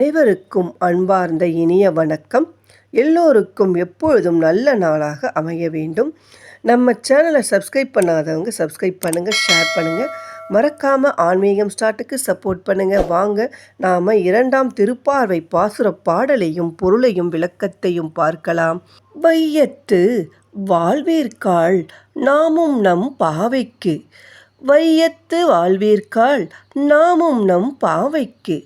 அனைவருக்கும் அன்பார்ந்த இனிய வணக்கம். எல்லோருக்கும் எப்பொழுதும் நல்ல நாளாக அமைய வேண்டும். நம்ம சேனலை சப்ஸ்கிரைப் பண்ணாதவங்க சப்ஸ்கிரைப் பண்ணுங்கள் ஷேர் பண்ணுங்கள் மறக்காமல் ஆன்மீகம் ஸ்டார்ட்டுக்கு சப்போர்ட் பண்ணுங்கள் வாங்க நாம் இரண்டாம் திருப்பார்வை பாசுர பாடலையும் பொருளையும் விளக்கத்தையும் பார்க்கலாம். வையத்து வாழ்வீர்கால் நாமும் நம் பாவைக்கு. வையத்து வாழ்வீர்காள் நாமும் நம் பாவைக்கு.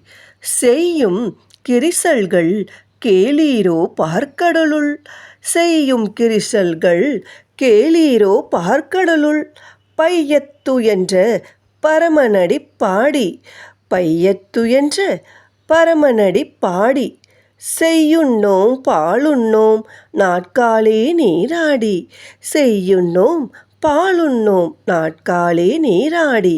செய்யும் கிரிசல்கள் கேளீரோ பார்க்கடலுள். செய்யும் கிரிசல்கள் கேளீரோ பார்க்கடலுள். பையத்து என்ற பரமனடி பாடி. பையத்து என்ற பரமனடி பாடி. செய்யுண்ணோம் பாலுண்ணோம் நாட்காலே நீராடி. செய்யுண்ணோம் பாலுண்ணோம் நாட்காலே நீராடி.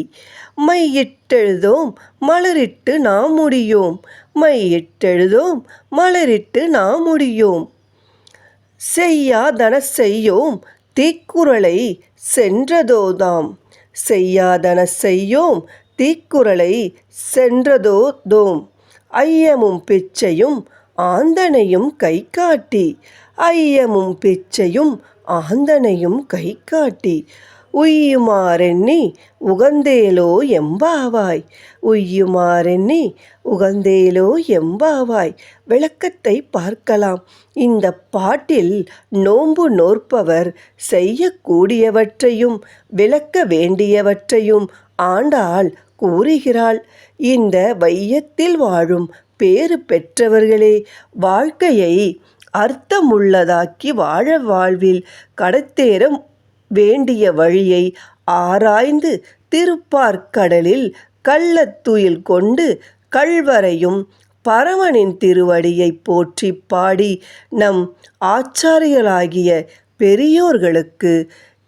மையிட்டெழுதோம் மலரிட்டு நாம் முடியோம். மையிட்டெழுதோம் மலரிட்டு நாம் முடியோம். செய்யாதன செய்யோம் தீக்குறளை சென்றதோதாம் செய்யாதன செய்யோம் தீக்குறளை சென்றதோதோம் ஐயமும் பிச்சையும் ஆந்தனையும் கை காட்டி ஐயமும் பிச்சையும் ஆந்தனையும் கை காட்டி உய்யுமாறெண்ணி உகந்தேலோ எம்பாவாய் உய்யுமாறெண்ணி உகந்தேலோ எம்பாவாய் விளக்கத்தை பார்க்கலாம். இந்த பாட்டில் நோன்பு நோற்பவர் செய்யக்கூடியவற்றையும் விளக்க வேண்டியவற்றையும் ஆண்டாள் கூறுகிறாள். இந்த வையத்தில் வாழும் பேறு பெற்றவர்களே வாழ்க்கையை அர்த்தமுள்ளதாக்கி வாழ வாழ்வில் கடத்தேற வேண்டிய வழியை ஆராய்ந்து திருப்பார்க்கடலில் கள்ளத்துயில் கொண்டு கள்வரையும் பரமனின் திருவடியை போற்றி பாடி நம் ஆச்சாரியலாகிய பெரியோர்களுக்கு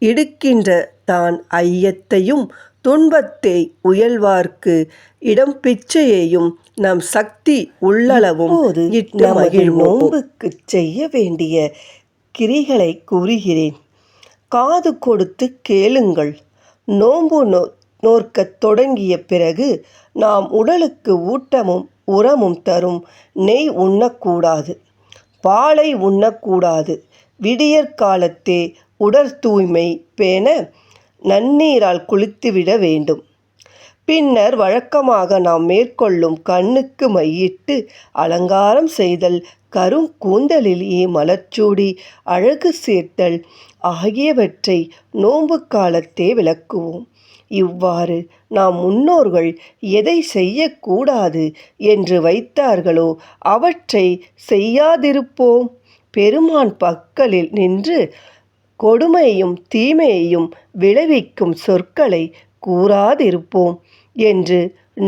இடுக்கின்ற தான் ஐயத்தையும் துன்பத்தை உயல்வார்க்கு இடம் பிச்சையையும் நம் சக்தி உள்ளளவும் இட்டு மகிழ்வோம். செய்ய வேண்டிய கிரிகளை கூறுகிறேன். காது கொடுத்து கேளுங்கள். நோன்பு நோ நோற்கத் தொடங்கிய பிறகு நாம் உடலுக்கு ஊட்டமும் உரமும் தரும் நெய் உண்ணக்கூடாது. பாலை உண்ணக்கூடாது. விடியற்காலத்தே உடற் தூய்மை பேண நன்னீரால் குளித்துவிட வேண்டும். பின்னர் வழக்கமாக நாம் மேற்கொள்ளும் கண்ணுக்கு மையிட்டு அலங்காரம் செய்தல் கரும் கூந்தலிலேயே மலர்ச்சூடி அழகு சேர்த்தல் ஆகியவற்றை நோன்பு காலத்தே விளக்குவோம். இவ்வாறு நாம் முன்னோர்கள் எதை செய்யக்கூடாது என்று வைத்தார்களோ அவற்றை செய்யாதிருப்போம். பெருமான் பக்கலில் நின்று கொடுமையும் தீமையையும் விளைவிக்கும் சொற்களை கூறாதிருப்போம் என்று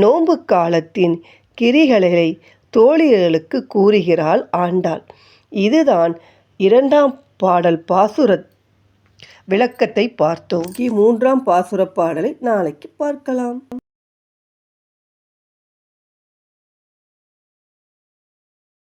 நோன்பு காலத்தின் கிரிகளை தோழியர்களுக்கு கூறுகிறாள் ஆண்டாள். இதுதான் இரண்டாம் பாடல் பாசுர விளக்கத்தை பார்த்தோம். மூன்றாம் பாசுர பாடலை நாளைக்கு பார்க்கலாம்.